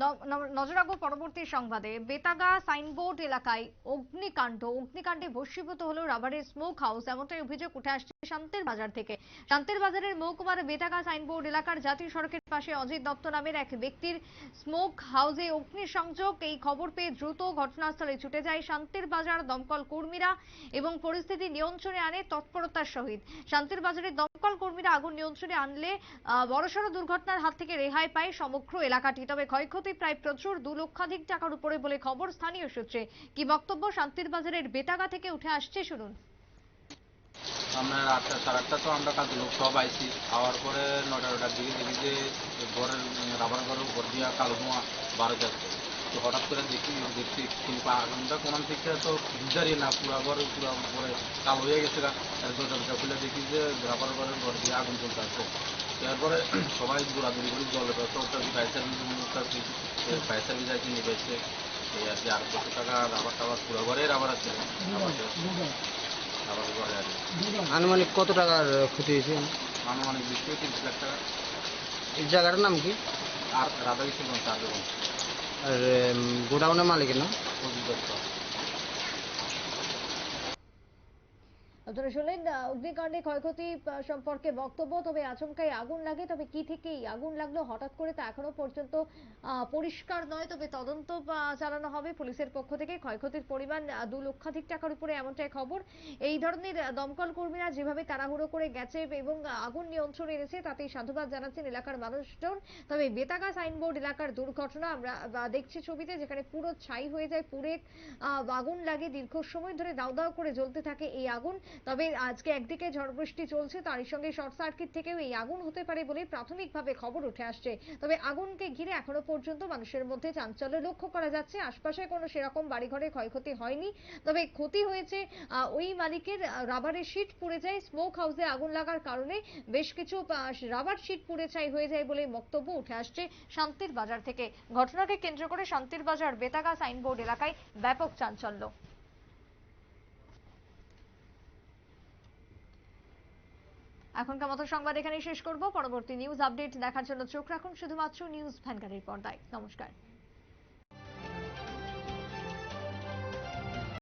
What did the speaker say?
নজর রাখব পরবর্তী সংবাদে। বেতাগা সাইনবোর্ড এলাকায় অগ্নিকাণ্ড। অগ্নিকাণ্ডে ভস্মীভূত হলো রাবারের স্মোক হাউস এমনটাই অভিযোগ উঠে আসছে শান্তির বাজার থেকে। শান্তির বাজারের মহকুমার বেতাগা সাইনবোর্ড এলাকার জাতীয় সড়কের পাশে অজিত দত্ত নামের এক ব্যক্তির স্মোক হাউসে অগ্নিসংযোগ। এই খবর পেয়ে দ্রুত ঘটনাস্থলে ছুটে যায় শান্তির বাজার দমকল কর্মীরা এবং পরিস্থিতি নিয়ন্ত্রণে আনে তৎপরতার সহিত। শান্তির বাজারের দমকল কর্মীরা আগুন নিয়ন্ত্রণে আনলে বড়সড় দুর্ঘটনার হাত থেকে রেহাই পায় সমগ্র এলাকাটি। তবে ক্ষয়ক্ষতি প্রায় প্রচুর দু লক্ষাধিক টাকার উপরে বলে খবর স্থানীয় সূত্রে। কি বক্তব্য শান্তির বাজারের বেতাগা থেকে উঠে আসছে শুনুন। আপনার আটটা সাড়ে আটটা তো আমরা কাজ লোক সব আইছি খাওয়ার পরে নটা নটার দিকে দেখি যে ঘরের রাবার ঘরের উপর দিয়ে কালো ধোঁয়া বারো যাচ্ছে। তো হঠাৎ করে দেখি, দেখছি, কিন্তু আগুনটা কোন থেকে তো দাঁড়িয়ে না, পুরা ঘর, পুরা উপরে কালো হয়ে গেছে দরজা খুলে দেখি যে রাবার ঘরের ঘর দিয়ে আগুন চলতে তারপরে সবাই দৌড়াদৌড়ি করে জলের ব্যবস্থা করতে ফায়ার সার্ভিস ফায়ার সার্ভিস আছে নিয়ে গেছে এই আর কি আর কত টাকা রাবার টাবার পুরো ঘরে রাবার আছে। রাবার ঘরে আর। আনুমানিক কত টাকার ক্ষতি হয়েছে? আনুমানিক বিশ থেকে তিরিশ লাখ টাকা। এই জায়গাটার নাম কি? আর রাধাকৃষ্ণ আর গোডাউনের মালিকের নাম প্রদীপ দত্ত আপনারা শুনলেন অগ্নিকাণ্ডে ক্ষয়ক্ষতি সম্পর্কে বক্তব্য, তবে আচমকাই আগুন লাগে। তবে কি থেকে আগুন লাগল? হঠাৎ করে তা এখনও পর্যন্ত পরিষ্কার নয়, তবে তদন্ত চালানো হবে পুলিশের পক্ষ থেকে। ক্ষয়ক্ষতির পরিমাণ দু লক্ষাধিক টাকার উপরে এমনটাই খবর। এই ধরনের দমকল কর্মীরা যেভাবে তাড়াহুড়ো করে গেছে এবং আগুন নিয়ন্ত্রণে এনেছে, তাতেই সাধুবাদ জানাচ্ছেন এলাকার মানুষজন। তবে বেতাগা সাইনবোর্ড এলাকার দুর্ঘটনা আমরা দেখছি ছবিতে, যেখানে পুরো ছাই হয়ে যায় পুরে আগুন লাগে। দীর্ঘ সময় ধরে দাউ দাউ করে জ্বলতে থাকে এই আগুন। তবে আজকে একদিকে ঝড় বৃষ্টি চলছে, তারই সঙ্গে শর্ট সার্কিট থেকেও এই আগুন হতে পারে বলে প্রাথমিকভাবে খবর উঠে আসছে। তবে আগুনকে ঘিরে এখনও পর্যন্ত মানুষের মধ্যে চাঞ্চল্য লক্ষ্য করা যাচ্ছে। আশপাশে কোনো সেরকম বাড়িঘরে ক্ষয়ক্ষতি হয়নি। তবে ক্ষতি হয়েছে ওই মালিকের রাবারের শিট পুড়ে যায়। স্মোক হাউসে আগুন লাগার কারণে বেশ কিছু রাবার শিট পুড়ে ছাই হয়ে যায় বলে বক্তব্য উঠে আসছে শান্তির বাজার থেকে। ঘটনাকে কেন্দ্র করে শান্তির বাজার, বেতাগা সাইনবোর্ড এলাকায় ব্যাপক চাঞ্চল্য। এখনকার মতো সংবাদ এখানেই শেষ করব। পরবর্তী নিউজ আপডেট দেখার জন্য চোখ রাখুন শুধুমাত্র নিউজ ভ্যানগাড়ির পর্দায়। নমস্কার।